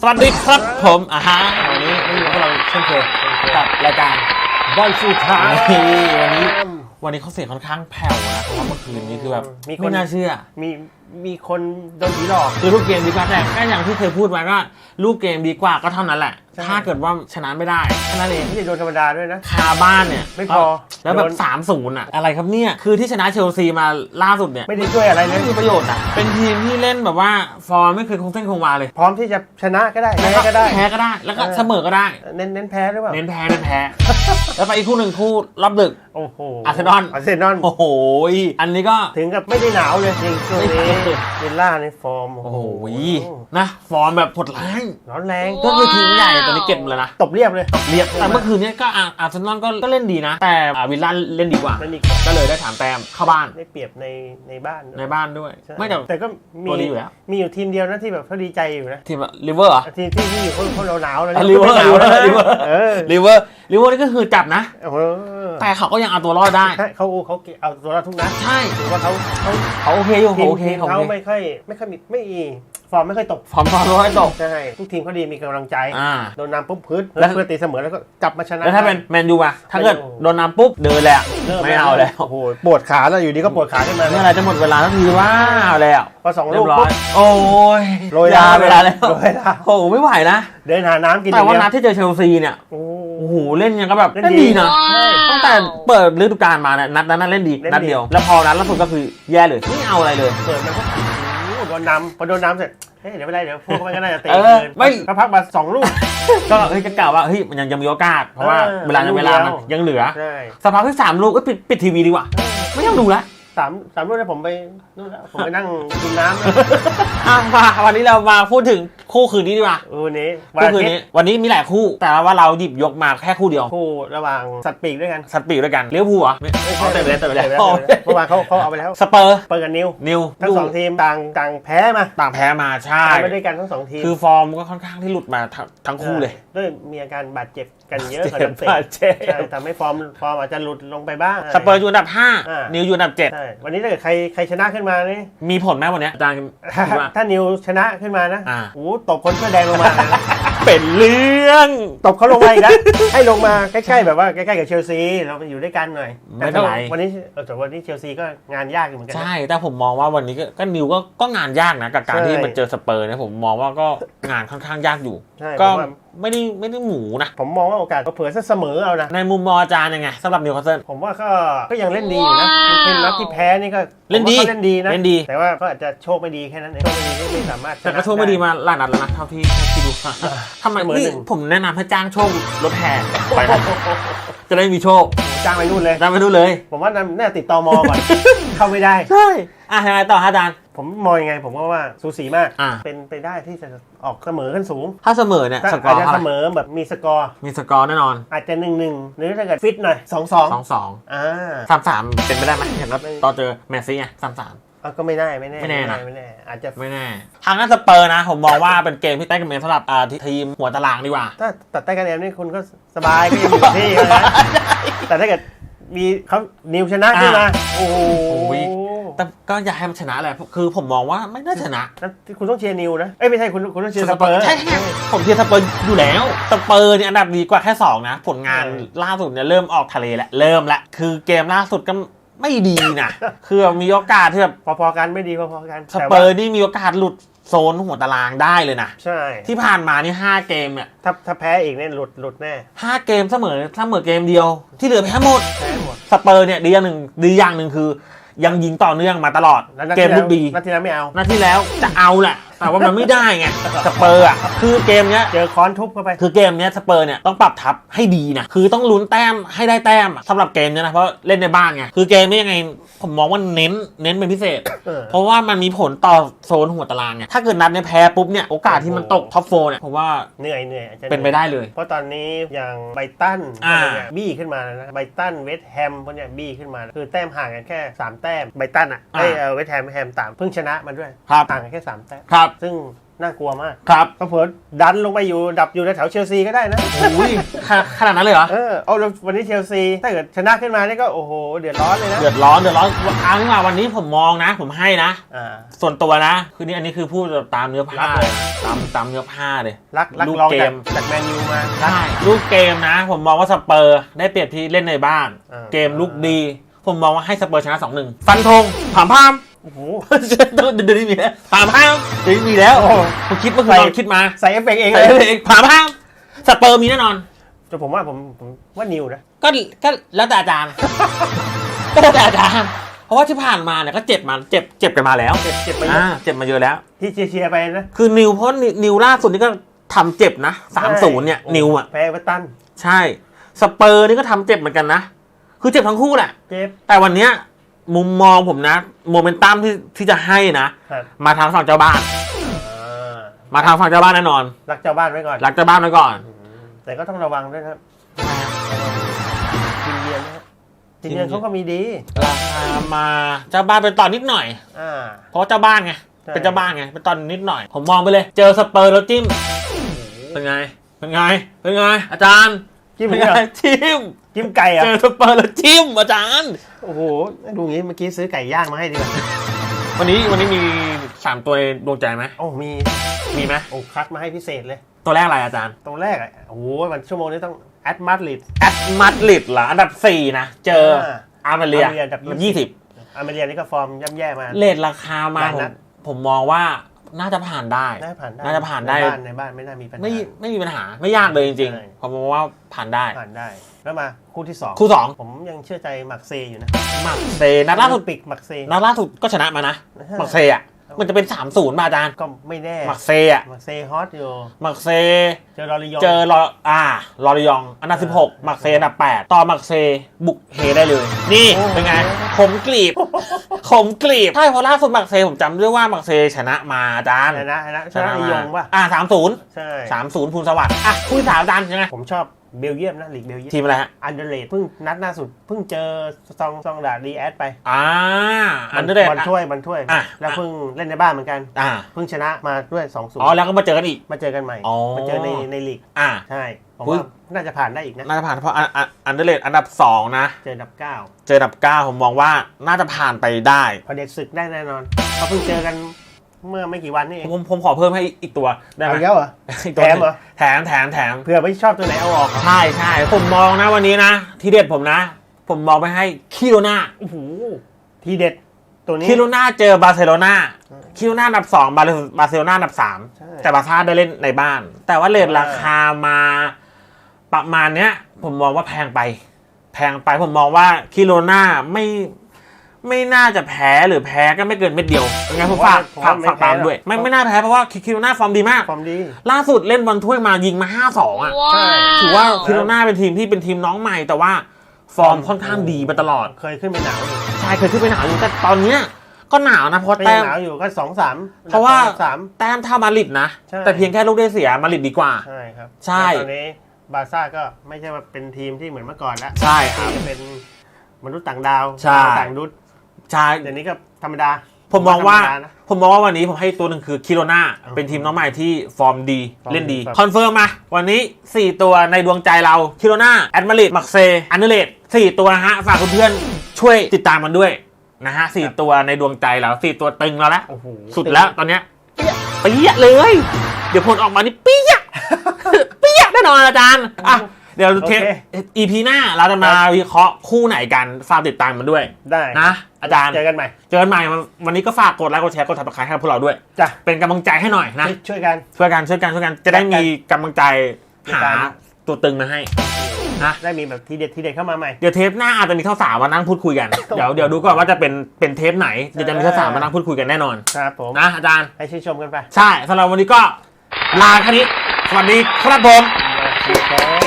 สวัสดีครับผมอ่าฮะวันนี้ไม่มีพวกเราเช่นเคยกับรายการบอลสุดท้ายนี่วันนี้ วันนี้เขาเสียงค่อนข้างแผ่วนะเพราะว่าเมื่อคืนนี้คือแบบมีคน ไม่น่าเชื่อ มีมีคนโดนผีหลอก คือลูกเกมดีกว่าแต่ก็อย่างที่เคยพูดไว้ว่าลูกเกมดีกว่าก็เท่านั้นแหละใช่ ถ้าเกิดว่าชนะไม่ได้แค่นั้นเองไม่ใช่โดนธรรมดาด้วยนะคาบ้านเนี่ยไม่พอแล้วแบบโดนสามศูนย์อะอะไรครับเนี่ย คือที่ชนะเชลซีมาล่าสุดเนี่ย ไม่ได้ช่วยอะไรเลไม่ยมีประโยชน์อะเป็นทีมที่เล่นแบบว่า ฟอร์มไม่เคยคงเส้นคงวาเลย พร้อมที่จะชนะก็ได้แพ้ก็ได้แพ้ก็ได้ แล้วก็เออเสมอก็ได้ เน้นเน้นแพ้หรือเปล่าเน้นแพ้เน้นแพ้ แล้วไปอีกคู่หนึ่งคู่รอบดึก โอ้โหอาร์เซนอล อาร์เซนอล โอ้โห อันนี้ก็ ถึงกับไม่ได้หนาวเลยจริงช่วงนี้ไม่หนาวเวลล่าในฟอร์ม โอ้โห นะ ฟอร์มแบบผดร้ายร้อนแรงก็คือทีมใหญ่ตอนนี้เก็บหมดแล้วนะ ตบเรียบเลยเรียบแต่เมื่อคืนเนี้ก็อาอาร์เซนอลก็ก็เล่นดีนะ แต่อ่าวิลล่าเล่นดีกว่านั่นอีกก็เลยได้ถามแต้มเข้าบ้าน ได้เปรียบในในบ้าน ในบ้านด้วยใช่ไม่แต่แต่ก็มีตัวดีอยู่แล้ว มีอยู่ทีมเดียวนะที่แบบเขาดีใจอยู่นะ ทีมลิเวอร์เหรอทีมที่ที่อยู่เขาเขาหนาวๆแล้วอะ River หนาวแล้ว River เออลิเวอร์ลิเวอร์นี่ก็คือจับนะโอ้โหแต่เขาก็ยังเอาตัวรอดได้ ใช่เขาเขาเอาตัวเราทุกนัดใช่ถือว่าเขาเขาเขาโอเคอยู่ทีเขามโอเคทีมเขาเขาโอเคไม่ค่อยไม่ค่อยมีไม่ฟอร์มไม่ค่อยตกฟอร์มฟอร์มร้อยตก ใช่ทุกทีมเขาดีมีกำลังใจอ่า โดนนำปุ๊บพื้นแล้แล้ววเพื่อตีเสมอแล้วก็กลับมาชนะ แล้วถ้าเป็นแมนยูอะถ้าเกิดแมนยูโดนนำปุ๊บเดินเลยอะริ่ไม่เอาแล้วโอ้โหปวดขาแล้วอยู่ดีก็ปวดขาขึ้นมาเมื่อไหรจะหมดเวลาทันทีว้าวแล้วพอสองเรีลูยกบร้อปุ๊ยบ โอ้ยโรยยาลาเวลาแล้วโรยลา โอ้โหไม่ไหวนะ เดินหาน้ำกินแต่ว่าอย่งนัดเดียที่เจอเชลซีเนี่ย โอ้โอ้โหเล่นยังก็แบบเล่นเล่นดีดีนะใช่ ตั้งแต่เปิดฤดูกาลมาเนี่ยนัดนั้นนะเล่นดีเล่นดี นัดเดียว แล้วพอนัดล่าสุดก็คือแย่เลยไม่เอาอะไรเลย เปิดมันก็โอ้โหโดนนำพอโดนนำเสร็จเฮ้ยเดี๋ยวไม่เป็นไรเดี๋ยวพวกมันก็น่าจะตีเออคืนไม่ก็พักมาสองลูก ก็เฮ้ยก็กล่าวว่าเฮ้ยมันยังยังมีโอกาสเพราะว่าเออเวลาลูกเวลามันเดียวยังเหลือใช่ สักพักที่สามลูกก็ปิดปิดทีวีดีกว่า ไม่ต้องดูแล้ว สามสามลูกแล้วผมไปนู่นแล้วผมไปนั่งกินน้ำนะอะมาวันนี้เรามาพูดถึงคู่คืนนี้ดีกว่าเออวันนี้วันคู่อาคืนทิตนี้ ย์วันนี้มีหลายคู่ แต่ว่าเราหยิบยกมาแค่คู่เดียว คู่ระหว่างสัตว์ปีกด้วยกันสัตว์ปีกด้วยกันเลี้ยวภูลเหรอไม่ไม่เอาใช่เตะไปแล้วเตะไปแล้วเตะไปแล้วเมื่อวานเขาเขาเอาไปแล้วสเปอร์เปิดกันนิวนิวทั้งสองทีมต่างต่างแพ้มาต่างแพ้มาใช่ ตามไปด้วยกันทั้งสองทีมคือฟอร์มก็ค่อนข้างที่หลุดมาทั้งทั้งคู่เลย ด้วยมีอาการบาดเจ็บ กันเยอะกับเจ็บนักเตะบาดเจ็บ ใช่ทำให้ฟอร์มฟอร์มอาจจะหลุดลงไปบ้าง สเปอร์อยู่อันดับ อ่า 5 นิวอยู่อันดับ ใช่วันนี้ถ้าเกิดใครใครชนะขึ้นมานี่ 7 มีผลไหมวันเนี้ยอาจารย์คิดว่า ถ้านิวชนะขึ้นมานะอ่า โอ้โหตบคนเสื้อแดงลงมาเลยนะเป็นเรื่อง ตบเขาลงมาอีกนะให้ลงมาใกล้ๆแบบว่าใกล้ๆกับเชลซีเราไปอยู่ด้วยกันหน่อยไม่เป็นไรแต่วันนี้เออแต่วันนี้เชลซีก็งานยากอยู่เหมือนกันนะใช่ แต่ผมมองว่าวันนี้ก็ก็นิวก็ก็งานยากนะ กับการใช่ ที่มันเจอสเปอร์เนี่ยผมมองว่าก็งานค่อนข้างยากอยู่ ใช่ก็ผมว่า ไม่ได้ไม่ได้หมูนะ ผมมองว่าโอกาสเผื่อๆซะเสมอเอานะ ในมุมมองอาจารย์ยังไงสำหรับนิวคาสเซิล ผมว่าก็ก็ยังเล่นดีอยู่นะเป็นนัดที่แพ้นี่ก็เล่นดีผมว่าขาเล่นดีนะ เล่นดี แต่ว่าก็อาจจะโชคไม่ดีแค่นั้นเองโชคไม่ดีที่ไม่สามารถชนะแต่ก็โชคไม่ดีมาหลายนัดแล้วนะเท่าที่ที่ดูมาทำไมเสมอนี่หนึ่ง ผมแนะนำให้จ้างโชครถแห่ไปนะ จะได้มีโชคจ้างไปนู่นเลยจ้างไปดูเลย ผมว่าน่าติดต่อมอก่อน เข้าไม่ได้ ใช่อะยังไงต่อฮะอาจารย์ ผมมองยังไง ผมก็ว่าสูสีมาก อ่าเป็นไปได้ที่จะออกเสมอขึ้นสูงถ้าเสมอเนี่ยถ้าสกออาจร์จะเท่าเสไหมร่อแบบมีสกอร์ มีสกอร์แน่นอนอาจจะหนึ่งหนึ่งหรือถ้าเกิดฟิตหน่อยสองสองสองสองอ่า สามสามเป็นไปได้ไหมเห็นว่าตอนเจอแมนซีไงสามสามเอาก็ไม่แน่ไม่แน่ไม่แน่นะ ไม่แน่ อาจจะไม่แน่ ทางนั้นสเปอร์นะ ผมมองว่าเป็นเกมที่ใต้กันเมนสำหรับอ่าทีมหัวตารางดีกว่า ถ้าตัดใต้คะแนนนี่คุณก็สบายก็ยังอยู่กับที่นะแต่ถ้าเกิดมีเขานิวชนะขึ้นมาโอ้โหโอ้ย แต่ก็อยากให้มันชนะแหละคือผมมองว่าไม่น่าชนะนั่นคุณต้องเชียร์นิวนะเอ้ยไม่ใช่คุณคุณต้องเชียร์สเปอร์ ใช่ใช่ผมเชียร์สเปอร์อยู่แล้วสเปอร์เนี่ยอันดับดีกว่าแค่2นะ ผลงานเออ ล่าสุดเนี่ยเริ่มออกทะเลแล้วเริ่มแล้วคือเกมล่าสุดก็ ไม่ดีนะคือมีโอกาสที่แบบพอๆกันไม่ดีพอๆกันสแต่เปอว่าร์นี่มีโอกาสหลุดโซนหัวตารางได้เลยนะใช่ ที่ผ่านมานี่5เกมเนี่ยถ้าถ้าแพ้อีกเนี่ยหลุดหลุดแน่ห้าเกมเสมอเสมอเกมเดียว ที่เหลือแพ้หมดแพ้หมดสเปอร์เนี่ยดีอย่างหนึ่งดีอย่างหนึ่งคือ ยังยิงต่อเนื่องมาตลอดแล้วนัดเกมที่ลุกดีนัดที่แล้วไม่เอานัดที่แล้วจะเอาแหละแต่ว่ามันไม่ได้ไงสเปอร์อะคือเกมเนี้ย เจอค้อนทุบเข้าไป คือเกมเนี้ยสเปอร์เนี่ยต้องปรับทับให้ดีนะ คือต้องลุ้นแต้มให้ได้แต้มอะสำหรับเกมเนี้ยนะ เพราะเล่นในบ้านไง คือเกมนี้ยังไงผมมองว่าเน้นเน้นเป็นพิเศษ เออ เพราะว่ามันมีผลต่อโซนหัวตารางไงถ้าเกิดนัดเนี่ยแพ้ปุ๊บเนี่ยโอกาสที่มันตกท็อปโฟเนี่ยผมว่าเหนื่อยเหนื่อยอาจจะเป็นไปได้เลย เพราะตอนนี้อย่างไบตันอ่า เนี่ยบี้ขึ้นมาแล้วนะไบตันเวสต์แฮมพวกเนี้ยบี้ขึ้นมา คือแต้มห่างกันแค่ 3 แต้มไบตันอะไอ้เวสต์แฮมแฮมต่างเพิ่งชนะมาด้วยครับห่างกันแค่ 3 แต้ม ครับซึ่งน่ากลัวมากครับก็เผื่อดันลงไปอยู่ดับอยู่ในแถวเชลซีก็ได้นะอุ้ยขนาดขนาดนั้นเลยเหรอ เออเอาแล้ววันนี้เชลซีถ้าเกิดชนะขึ้นมานี่ก็โอ้โหเดือดร้อนเลยนะ เดือดร้อนเดือดร้อนเอานี่มาวันนี้ผมมองนะ ผมให้นะ อ่า ส่วนตัวนะ คือนี่อันนี้คือพูดตามเนื้อผ้ารับเลยตามตามเนื้อผ้าเลย รักรักลูกลองเกจากม จากแมนยูมา ใช่ลูกเกมนะ ผมมองว่าสเปอร์ได้เปรียบที่เล่นในบ้าน เออ เกมลุกดี ผมมองว่าให้สเปอร์ชนะสองหนึ่งฟันธงผามพาม โอ้โหเดี๋ยวเดี๋ยวนี้มีแล้วผามพามเดี๋ยวนี้มีแล้วโอ้โหผมคิดเมื่อคืนใส่ตอนคิดมาใส่เอฟเฟกต์เองใส่เลยเองผามพามสเปอร์มีแน่นอนแต่ผมว่าผมผมว่านิวนะก็ก็แล้วแต่อาจารย์ก็แล้วแต่อาจารย์เพราะว่าที่ผ่านมาเนี่ยก็เจ็บมาเจ็บเจ็บกันมาแล้วเจ็บเจ็บไปเยอ่าอะเจ็บมาเยอะแล้ว ที่เชียร์ๆไปนะคือนิวเพราะนิวนิวล่าสุดนี่ก็ทำเจ็บนะสามศูนย์เนี่ยโอ้โหนิวอะแพ้เอเวอร์ตันใช่ สเปอร์นี่ก็ทำเจ็บเหมือนกันนะ คือเจ็บทั้งคู่แหละเจ็บแต่วันเนี้ย มุมมองผมนะโมเมนตัมที่ที่จะให้นะ ครับมาทางฝั่งเจ้าบ้าน อ่ามาทางฝั่งเจ้าบ้านแน่นอน รักเจ้าบ้านไว้ก่อนรักเจ้าบ้านไว้ก่อน อืมแต่ก็ต้องระวังด้วยนะครับทีมเยือนนะครับทีมเยือนเขาก็มีดีราคามาเจ้าบ้านเป็นตอนนิดหน่อย อ่า เพราะว่าเจ้าบ้านไง ใช่ เป็นเจ้าบ้านไง เป็นตอนนิดหน่อย ผมมองไปเลย เจอสเปอร์แล้วจิ้ม เป็นไง เป็นไง เป็นไง อาจารย์ จิ้มเป็นเหรไงอจิ้มจิ้มไก่อะ เจอสเปอร์แล้วจิ้มอาจารย์ โอ้โห ดูงี้เมื่อกี้ซื้อไก่ย่างมาให้ดีกว่า วันนี้วันนี้มีสามตัวในดวงใจไหมโอ้ มีมีไหมโอ้คัดมาให้พิเศษเลย ตัวแรกอะไรอาจารย์ตรงแรกอะ โอ้โหวันชั่วโมงนี้ต้องแอดมาดริด แอดมาดริดเหรออันดับ4นะ เจออ่าอาร์เมเลียอาร์เมเลียอันดับยี่สิบอเมริกานี่ก็ฟอร์มย่ำแย่มา เลทราคามาหลายผมนัดผมมองว่า น่าจะผ่านได้น่าผ่านได้น่าจะผ่านได้ในบ้านในบ้านไม่น่ามีปัญหาไม่ไม่มีปัญหาไม่ยากเลยจริงใช่ๆผมมองว่าผ่านได้ผ่านได้ แล้วมาคู่ที่สองคู่สองผมยังเชื่อใจมักเซอยู่นะมักเซนัดล่าสุดปิกมักเซนัดล่าสุดก็ชนะมานะนะฮะมักเซอะ มันจะเป็น 3-0มาอาจารย์ก็ไม่แน่มักเซอะมักเซฮอตอยู่มักเซ เจอรอริยอง เจอรออ่ารอรยอง อันดับ16มักเซอันดับ8ต่อมักเซบุกเฮได้เลย นี่โอ้เป็นไงขมกลีบขมกลีบใช่เพราะล่าสุดมักเซผมจำได้ว่ามักเซชนะมาอาจารย์ชนะชนะชนะรอยองป่ะอ่าสามศูนย์ใช่สามศูนย์ภูลสวัสดิ์อะคู่ที่สามอาจารย์ยังไงผมชอบ เบลเยียมนะลีกเบลเยียมทีมอะไรฮะอันเดอร์เลดเพิ่งนัดล่าสุดเพิ่งเจอซองซองดาดีแอดไปอ่าอันเดอร์เดบอลถ้วยบอลถ้วยอะแล้วเพิ่งเล่นในบ้านเหมือนกันอ่าเพิ่งชนะมาด้วย2อศูนอ๋อย์แล้วก็มาเจอกันอีกมาเจอกันใหม่อ๋อมาเจอในในลีกอ่าใช่ผมอุ๊ยว่าน่าจะผ่านได้อีกนะน่าจะผ่านเพราะอันอันอันเดอร์เลดอันดับ 2 นะ เจออันดับเก้าเจออันดับ 9 ผมมองว่าน่าจะผ่านไปได้พอเด็ดศึกได้แน่นอนเขาเพิ่งเจอกัน เมื่อไม่กี่วันนี่เอง ผมผมขอเพิ่มให้อีกตัวได้ไหมเอาเยอะเหรอ อีกตัวแถมเหรอ แถมแถมแถม เผื่อไม่ชอบตัวไหนเอาออกเหรอใช่ใช่ผมมองนะวันนี้นะ ที่เด็ดผมนะ ผมมองไปให้คิโรนา โอ้โหทีเด็ดตัวนี้ คิโรนาเจอบาร์เซโลนาคิโรนาอันดับ 2 บาร์บาร์เซโลนาอันดับ ใช่3 แต่บาร์ซ่าได้เล่นในบ้าน แต่ว่าเลทราคามาประมาณเนี้ย ผมมองว่าแพงไป แพงไปผมมองว่าคิโรนาไม่ ไม่น่าจะแพ้หรือแพ้ก็ไม่เกินเม็ดเดียวยังไงผมฝากผมฝาว่ากไม่ฝากตามแพ้หรอก ด้วยไม่ไม่น่าแพ้เพราะว่าคิโรนาฟอร์มดีมากฟอร์มดี ล่าสุดเล่นบอลถ้วยมายิงมา 5-2 อะใช่ถือว่าคิโรนาเป็นทีมที่เป็นทีมน้องใหม่ แต่ว่าฟอร์มค่อนข้างดีมาตลอดเคยขึ้นไปหนาวอยู่ใช่เคยขึ้นไปหนาวอยู่แต่ตอนเนี้ยก็หนาวนะเพราะก็ยัแต้งม หนาวอยู่ก็สองสามเพราะว่า สาม แต้มเท่ามาดริดนะ ใช่ แต่เพียงแค่ลูกได้เสียมาดริดดีกว่า ใช่ครับใช่ แล้วตอนนี้บาร์ซ่าก็ไม่ใช่ว่าเป็นทีมที่เหมือนเมื่อก่อนแล้วใช่ครับ ที่จะเป็นมนุษย์ต่างดาวใช่ ดาวต่างดุษ ใช่เดี๋ยวนี้ก็ธรรมดา ผมมองว่า ธรรดนะ ผมมองว่าวันนี้ผมให้ตัวหนึ่งคือคิโรนาอืมเป็นทีมน้องใหม่ที่ฟอร์มดี ฟอร์มเล่นดีครับ คอนเฟิร์มมา วันนี้ 4 ตัวในดวงใจเราคิโรนาแอดมาริดมักเซอันเดเลตสี่ตัวนะฮะ ฝากเพื่อนๆช่วยติดตามมันด้วยนะฮะสี่ตัวในดวงใจเราสี่ตัวตึงเราแล้ว โอ้โหสุดแล้วตอนเนี้ยเปี้ยเลย เดี๋ยวผลออกมานี่เปี้ย เปี้ยแน่นอนอาจารย์อะ เดี๋ยวเทป EP หน้าเราจะมาวิเคราะห์คู่ไหนกันฝากติดตามมันด้วยได้นะอาจารย์เจอกันใหม่ เจอกันใหม่วันนี้ก็ฝากกดไลค์กดแชร์กดติดตามให้กับพวกเราด้วยจ้ะเป็นกำลังใจให้หน่อยนะช่วยช่วยกันช่วยกันช่วยกันช่วยกันจะได้มีกำลังใจหาในการตัวตึงมาให้นะได้มีแบบทีเด็ดทีเด็ดเข้ามาใหม่เดี๋ยวเทปหน้าอาจจะมีข้าวสารมานั่งพูดคุยกันเดี๋ยวเดี๋ยวดูก่อนว่าจะเป็นเป็นเทปไหนเดี๋ยวจะมีข้าวสารมานั่งพูดคุยกันแน่นอนครับผมนะอาจารย์ให้ชื่นชมกันไปใช่สำหรับวันนี้ก็ลาแค่นี้สวัสดีครับผมสวัสดีครับ